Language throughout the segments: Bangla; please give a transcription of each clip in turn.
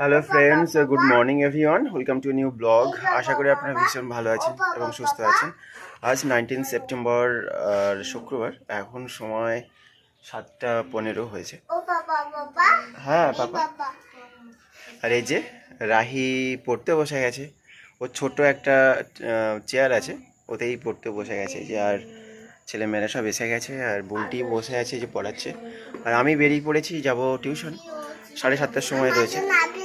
Hello friends good morning everyone welcome to new blog আশা করি আপনারা ভীষণ ভালো আছেন এবং সুস্থ আছেন। আজ নাইনটিন সেপ্টেম্বর শুক্রবার। এখন সময় সাতটা পনেরো হয়েছে। হ্যাঁ পাপা। আর এই যে রাহি পড়তে বসে গেছে। ওর ছোট একটা চেয়ার আছে। ওতেই পড়তে বসে গেছে। যে আর ছেলেমেয়েরা সব এসে গেছে আর বুলটি বসে আছে যে পড়াচ্ছে। আর আমি বেরিয়ে পড়েছি, যাব টিউশন। সাড়ে সাতটার সময় রয়েছে।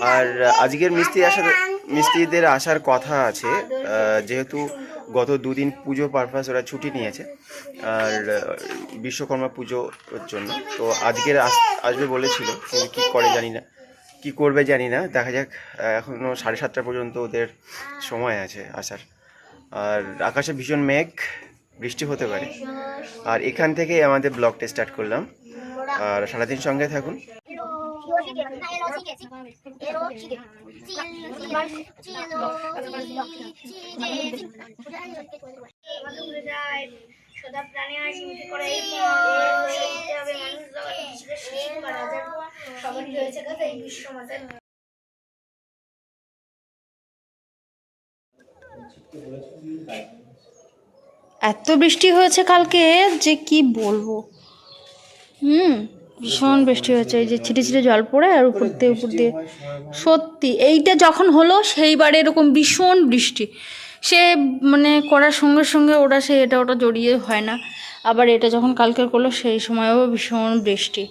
আর আজকের মিস্ত্রি আসার, মিস্ত্রিদের আসার কথা আছে। যেহেতু গত দুদিন পুজো পারপাস ওরা ছুটি নিয়েছে। আর বিশ্বকর্মা পুজোর জন্য। তো আজকের আস- আসবে বলেছিল, কিন্তু কী করে জানি না। কি করবে জানি না। দেখা যাক এখনও সাড়ে সাতটা পর্যন্ত ওদের সময় আছে আসার। আর আকাশে ভীষণ মেঘ। বৃষ্টি হতে পারে। আর এখান থেকেই আমাদের ব্লগটা স্টার্ট করলাম। আর সারাদিন সঙ্গে থাকুন। সদা রয়েছে কথা এই বিশ্ব মাতার এত বৃষ্টি হয়েছে কালকে যে কি বলব? হুম, ভীষণ বৃষ্টি হয়েছে। এই যে ছিটে ছিটে জল পড়ে আর উপর দিয়ে উপর দিয়ে। সত্যি, এইটা যখন হলো সেইবারে এরকম ভীষণ বৃষ্টি। সে মানে করার সঙ্গে সঙ্গে ওরা সে এটা ওটা জড়িয়ে হয় না। আবার এটা যখন কালকের করল সেই সময়ও ভীষণ বৃষ্টি।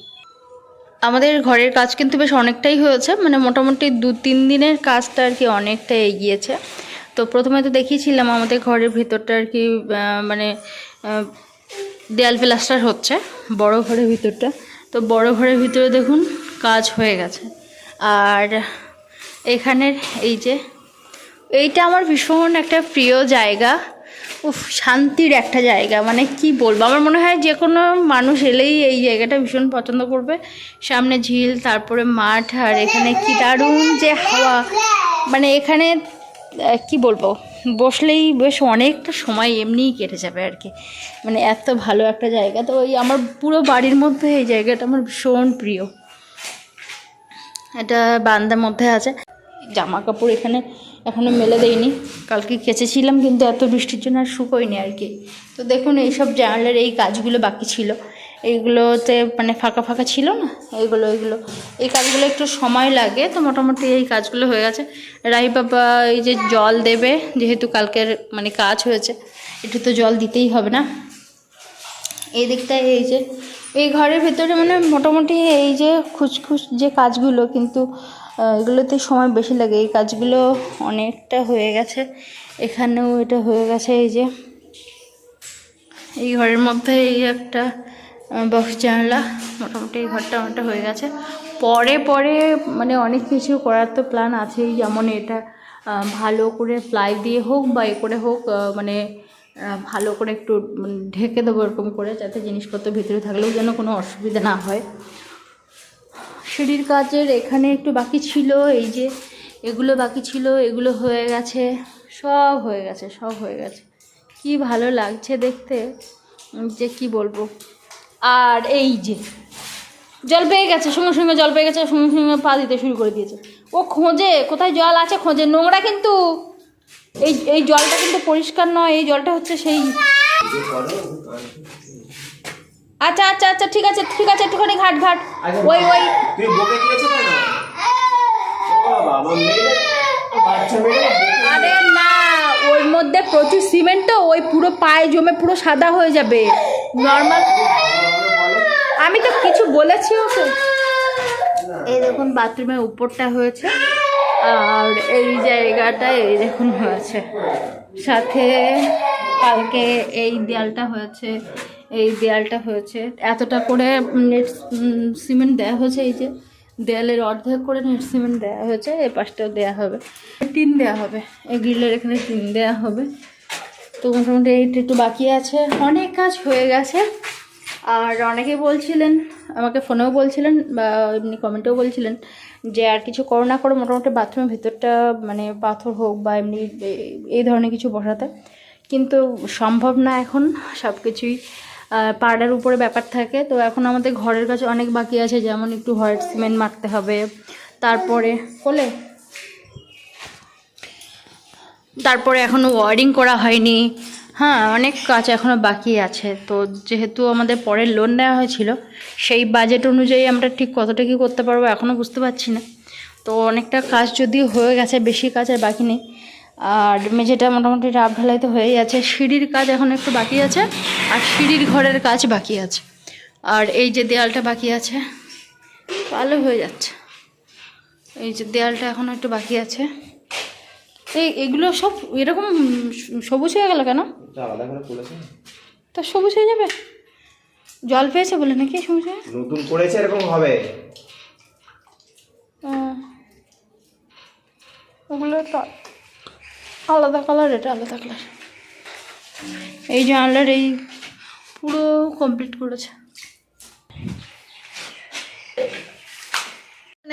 আমাদের ঘরের কাজ কিন্তু বেশ অনেকটাই হয়েছে। মানে মোটামুটি দু তিন দিনের কাজটা আর কি অনেকটা এগিয়েছে। তো প্রথমে তো দেখিয়েছিলাম আমাদের ঘরের ভিতরটা আর কি মানে দেয়াল প্লাস্টার হচ্ছে, বড় ঘরের ভিতরটা। তো বড় ঘরের ভিতরে দেখুন, কাজ হয়ে গেছে। আর এখানের এই যে, এইটা আমার ভীষণ একটা প্রিয় জায়গা। উফ, শান্তির একটা জায়গা মানে কি বলব? আমার মনে হয় যে কোনো মানুষ এলেই এই জায়গাটা ভীষণ পছন্দ করবে। সামনে ঝিল, তারপরে মাঠ, আর এখানে কি দারুণ যে হাওয়া। মানে এখানে কি বলব? বসলেই বেশ অনেকটা সময় এমনিই কেটে যাবে আর কি। মানে এত ভালো একটা জায়গা। তো ওই আমার পুরো বাড়ির মধ্যে এই জায়গাটা আমার ভীষণ প্রিয়। এটা বান্দার মধ্যে আছে। জামা কাপড় এখানে এখনও মেলে দেয়নি কালকে কেচেছিলাম, কিন্তু এত বৃষ্টির জন্য আর শুকোয়নি আর কি। তো দেখুন, এইসব জানলার এই কাজগুলো বাকি ছিল। এইগুলোতে মানে ফাঁকা ফাঁকা ছিল না? এইগুলো এইগুলো। এই কাজগুলো একটু সময় লাগে, তো মোটামুটি এই কাজগুলো হয়ে গেছে। রাই বাবা এই যে জল দেবে, যেহেতু কালকের মানে কাজ হয়েছে, একটু তো জল দিতেই হবে না। এই দিকটায় এই যে, এই ঘরের ভেতরে মানে মোটামুটি এই যে খুচখুচ যে কাজগুলো, কিন্তু এগুলোতে সময় বেশি লাগে। এই কাজগুলো অনেকটা হয়ে গেছে। এখানেও এটা হয়ে গেছে এই যে। এই ঘরের মধ্যে এই একটা বক্স জানলা মোটামুটি ঘরটা অনেকটা হয়ে গেছে। পরে পরে মানে অনেক কিছু করার তো প্ল্যান আছেই। যেমন এটা ভালো করে প্লাই দিয়ে হোক বা এ করে হোক মানে ভালো করে একটু ঢেকে দেবো এরকম করে যাতে জিনিসপত্র ভিতরে থাকলেও যেন কোনো অসুবিধা না হয়। সিঁড়ির কাজের এখানে একটু বাকি ছিল, এই যে এগুলো বাকি ছিল, এগুলো হয়ে গেছে। সব হয়ে গেছে, সব হয়ে গেছে। কি ভালো লাগছে দেখতে, যে কি বলব? আর এই যে জল পেয়ে গেছে সঙ্গে সঙ্গে জল পেয়ে গেছে সঙ্গে সঙ্গে পা দিতে শুরু করে দিয়েছে। ও খোঁজে কোথায় জল আছে খোঁজে নোংরা কিন্তু। এই এই জলটা কিন্তু পরিষ্কার নয় এই জলটা হচ্ছে সেই। আচ্ছা আচ্ছা আচ্ছা ঠিক আছে ঠিক আছে একটুখানি ঘাট ঘাট। ওই ওই। মেয়ে আরে না ওর মধ্যে প্রচুর সিমেন্ট তো ওই পুরো পায়ে জমে পুরো সাদা হয়ে যাবে। নর্মাল আমি তো কিছু বলেছি ওকে। এই দেখুন, বাথরুমের উপরটা হয়েছে, আর এই জায়গাটা এই দেখুন হয়েছে। সাথে কালকে এই দেয়ালটা হয়েছে, এই দেয়ালটা হয়েছে। এতটা করে নেট সিমেন্ট দেওয়া হয়েছে, এই যে দেয়ালের অর্ধেক করে নেট সিমেন্ট দেওয়া হয়েছে এই পাশটাও দেওয়া হবে। টিন দেওয়া হবে, এই গ্রিলের এখানে টিন দেওয়া হবে। তো মোটামুটি এইটা একটু বাকি আছে। অনেক কাজ হয়ে গেছে। আর অনেকে বলছিলেন, আমাকে ফোনেও বলছিলেন বা এমনি কমেন্টেও বলছিলেন যে আর কিছু করো না করো, মোটামুটি বাথরুমের ভেতরটা মানে পাথর হোক বা এমনি এই ধরনের কিছু বসাতে। কিন্তু সম্ভব না এখন সব কিছুই পাড়ার উপরে ব্যাপার থাকে, তো এখন আমাদের ঘরের কাছে অনেক বাকি আছে, যেমন একটু হোয়াইট সিমেন্ট মারতে হবে, তারপরে কোলে। তারপরে এখনও ওয়ারিং করা হয়নি হ্যাঁ অনেক কাজ এখনও বাকি আছে। তো যেহেতু আমাদের পরের লোন নেওয়া হয়েছিল, সেই বাজেট অনুযায়ী আমরা ঠিক কতটা কী করতে পারব এখনও বুঝতে পারছি না। তো অনেকটা কাজ যদিও হয়ে গেছে, বেশি কাজ আর বাকি নেই। আর মেঝেটা মোটামুটি রাব ঢালাই তো হয়েই আছে। সিঁড়ির কাজ এখন একটু বাকি আছে, আর সিঁড়ির ঘরের কাজ বাকি আছে। আর এই যে দেয়ালটা বাকি আছে, ভালো হয়ে যাচ্ছে। এই যে দেয়ালটা এখন একটু বাকি আছে। এই এগুলো সব এরকম সবুজ হয়ে গেল কেন? আলাদা করে করেছে। তা সবুজ হয়ে যাবে? জল পেয়েছে বলে নাকি সবুজ হয়ে? নতুন করেছে এরকম হবে। ওগুলো তো আলাদা কালার এটা আলাদা কালার এই জানলার এই পুরো কমপ্লিট করেছে।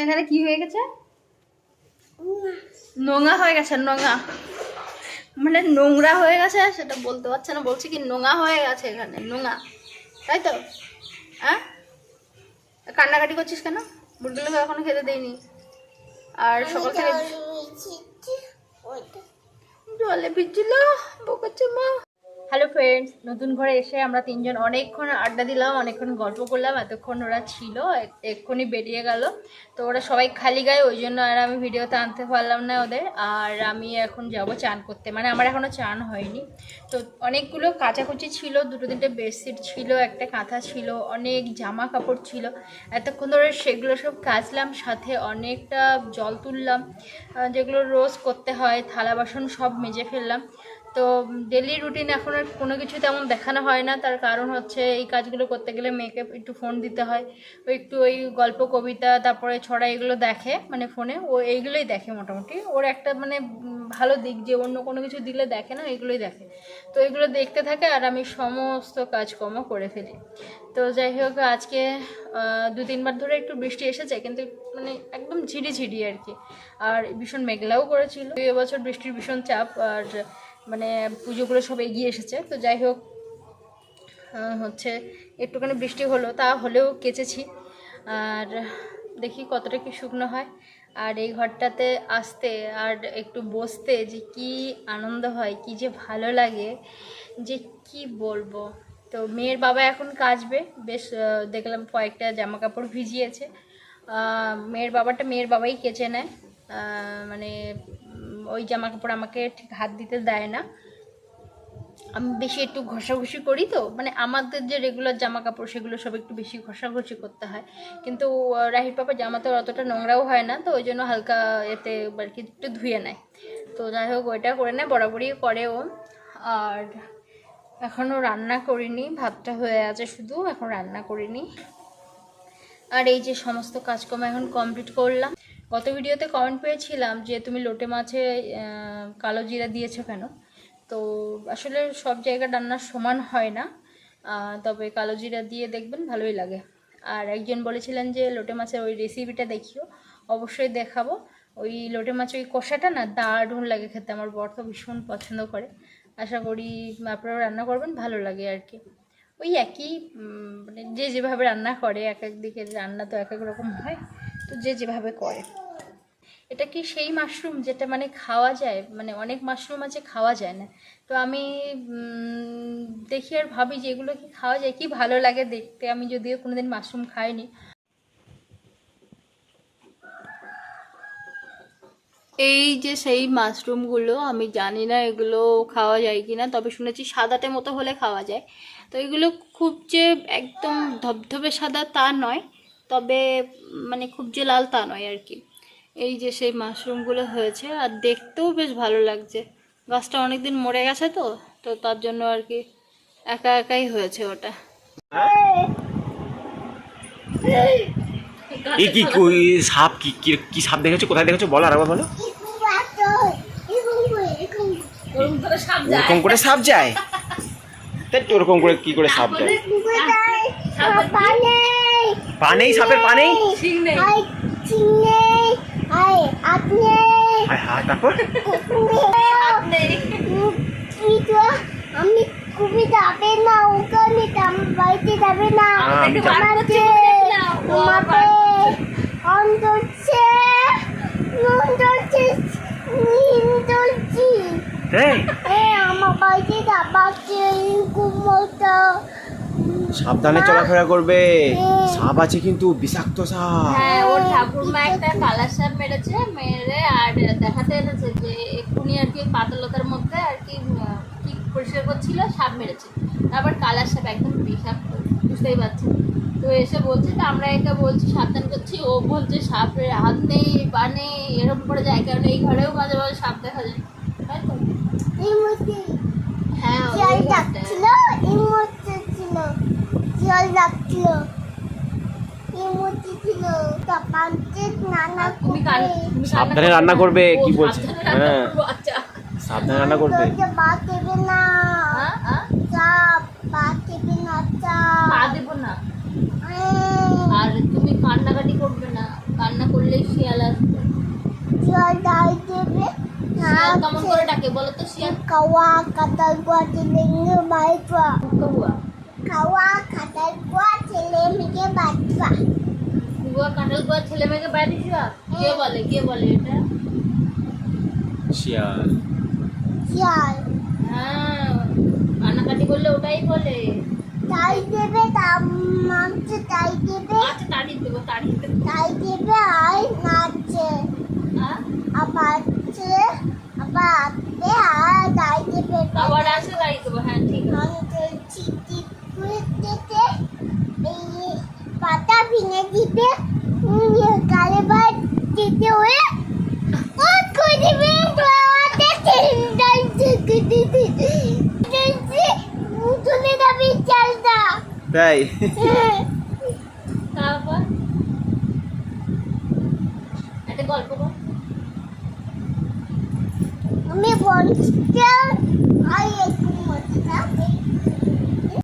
এখানে কি হয়ে গেছে? নোংরা হয়ে গেছে নোংরা মানে নোংরা হয়ে গেছে সেটা বলতে পারছে না বলছি কি নোংরা হয়ে গেছে এখানে নোংরা তাই তো? হ্যাঁ? কান্নাকাটি করছিস কেন? বুটগুলোকে এখনও খেতে দেয়নি আর সকাল থেকে জলে ভিজছিল বোকাচ্ছে মা। হ্যালো ফ্রেন্ডস নতুন ঘরে এসে আমরা তিনজন অনেকক্ষণ আড্ডা দিলাম, অনেকক্ষণ গল্প করলাম, এতক্ষণ ওরা ছিল এক্ষুনি বেরিয়ে গেল। তো ওরা সবাই খালি গায়ে, ওই জন্য আর আমি ভিডিওতে আনতে পারলাম না ওদের। আর আমি এখন যাব চান করতে। মানে আমার এখনও চান হয়নি। তো অনেকগুলো কাচাকুচি ছিল, দুটো তিনটে বেডশিট ছিল, একটা কাঁথা ছিল, অনেক জামা কাপড় ছিল। এতক্ষণ ধরে সেগুলো সব কাচলাম, সাথে অনেকটা জল তুললাম যেগুলো রোজ করতে হয়, থালা বাসন সব মেজে ফেললাম। তো ডেলি রুটিন এখন আর কোনো কিছু তেমন দেখানো হয় না। তার কারণ হচ্ছে এই কাজগুলো করতে গেলে মেয়েকে একটু ফোন দিতে হয়। ও একটু ওই গল্প, কবিতা, তারপরে ছড়া এগুলো দেখে মানে ফোনে ও এইগুলোই দেখে মোটামুটি। ওর একটা মানে ভালো দিক যে অন্য কোনো কিছু দিলে দেখে না, এগুলোই দেখে। তো এগুলো দেখতে থাকে আর আমি সমস্ত কাজকর্ম করে ফেলি। তো যাই হোক, আজকে দু তিনবার ধরে একটু বৃষ্টি এসেছে, কিন্তু মানে একদম ঝিরিঝিরি আর কি। আর ভীষণ মেঘলাও করেছিল। এবছর বৃষ্টির ভীষণ চাপ, আর মানে পুজোগুলো সব এগিয়ে এসেছে। তো যাই হোক হচ্ছে একটুখানি বৃষ্টি হলো, তা হলেও কেচেছি। আর দেখি কতটা কি শুকনো হয়। আর এই ঘরটাতে আসতে আর একটু বসতে যে কি আনন্দ হয়, কি যে ভালো লাগে, যে কি বলব। তো মেয়ের বাবা এখন কাচবে, বেশ দেখলাম কয়েকটা জামা কাপড় ভিজিয়েছে মেয়ের বাবাটা মেয়ের বাবাই কেচে নেয়। মানে ওই জামা কাপড় আমাকে ঠিক হাত দিতে দেয় না। আমি বেশি একটু ঘষাঘষি করি তো মানে আমাদের যে রেগুলার জামা কাপড় সেগুলো সব একটু বেশি ঘষাঘষি করতে হয়। কিন্তু রাহির পাপা জামা তো অতটা নোংরাও হয় না তো ওই জন্য হালকা এতে আর কি একটু ধুয়ে নেয়। তো যাই হোক, ওইটা করে নেয়, বরাবরই করে ও। আর এখনও রান্না করিনি, ভাতটা হয়ে আছে শুধু, এখন রান্না করিনি। আর এই যে সমস্ত কাজকর্ম এখন কমপ্লিট করলাম। গত ভিডিওতে কমেন্ট পেয়েছিলাম যে তুমি লোটে মাছে কালো জিরা দিয়েছ কেন? তো আসলে সব জায়গা রান্নার সমান হয় না। তবে কালো জিরা দিয়ে দেখবেন ভালোই লাগে। আর একজন বলেছিলেন যে লোটে মাছের ওই রেসিপিটা দেখিও, অবশ্যই দেখাবো। ওই লোটে মাছ ওই কষাটা না দারুণ লাগে খেতে, আমার বর তো ভীষণ পছন্দ করে। আশা করি আপনারাও রান্না করবেন, ভালো লাগে আর কি। ওই একই মানে যে যেভাবে রান্না করে, এক এক দিকে রান্না তো এক এক রকম হয়, তো যে যেভাবে করে। এটা কি সেই মাশরুম যেটা মানে খাওয়া যায়? মানে অনেক মাশরুম আছে, খাওয়া যায় না। তো আমি দেখি আর ভাবি যে এগুলো কি খাওয়া যায়, কি ভালো লাগে দেখতে। আমি যদিও কোনোদিন মাশরুম খাইনি। এই যে সেই মাশরুমগুলো আমি জানি না এগুলো খাওয়া যায় কি না তবে শুনেছি সাদাটে মতো হলে খাওয়া যায়। তো এগুলো খুব যে একদম ধবধবে সাদা তা নয়, তবে মানে খুব যে লাল তা নয় আর কি। এই যে সেই মাশরুমগুলো হয়েছে আর দেখতেও বেশ ভালো লাগছে। গাছটা অনেক দিন মরে গেছে তো তো তার জন্য আর কি একা একাই হয়েছে ওটা। এই কি সাপ কি কি- কি সাপ দেখেছ? কোথায় দেখেছ? বলো আরেকবার বলো। ওরকম করে সাপ যায়? তাই তো ওরকম করে কি করে সাপ যায়? পা নেই। সাপের পা নেই হায় তারপর? আমি খুবই যাবে না ওখানে আমার বাড়িতে যাবে না। অন্তরছে অন্তরছে আমার বাড়িতে যাবাচ্ছে কুমোটা সাবধানে চলাফেরা করবে। সাপ আছে কিন্তু বিষাক্ত সাপ। হ্যাঁ ওর ঠাকুরমা একটা কালার সাপ মেরেছে মেরে আর দেখাতে এনেছে যে এক্ষুনি আর কি পাতলতার মধ্যে আর কি কি পরিষ্কার করছিল সাপ মেরেছে। তারপর কালার সাপ একদম বিষাক্ত বুঝতেই পারছেন। তো এসে বলছে তো আমরা এটা বলছি সাবধান করছি। ও বলছে সাপের হাত নেই পা নেই এরকম করে যায় কারণ এই ঘরেও মাঝে মাঝে সাপ দেখা যায়। তাই তো? হ্যাঁ জল ওই ঘরটায়। ডাকছিল ইমোজি ছিল জল ডাকছিল ইমোজি ছিল তুমি কান তুমি কান্না সাবধানে রান্না করবে, কি বলছে? হ্যাঁ। আচ্ছা। সাবধানে রান্না করবে। না। হ্যাঁ হ্যাঁ। না আর তুমি কান্নাকাটি করবে না। কান্না করলেই শিয়াল আসবে। ডাল দেবে। কেমন করে ডাকে বলো তো শিয়াল? কাওয়া কাটার গোয়া ছেলে বাড়িটা কুকুয়া গোয়া ছেলে মেয়ে বাড়িটা কুকুয়া কাঁঠাল কুয়া ছেলে মেয়েকে বাইরে শিয়া কে বলে? কে বলে এটা? শিয়াল। জল হ্যাঁ কান্নাকাটি করলে ওটাই বলে। তাই দেবে তার মাংসে তাই দেবে। আচ্ছা তাড়িয়ে দেবো তাড়িয়ে দেবো। তাই দেবে আর নাচছে। হ্যাঁ? আবার আছে আবার আসবে আর তাই দেবে। আবার আসে তাড়িয়ে দেবো হ্যাঁ ঠিক আছে। খুঁজতেছে এই পাতা ভেঙে দিবে কালে বার দিতে হয়ে ও করে দিবে দিতে চালটা। তাই? তারপর? একটা গল্প আমি বলছিলাম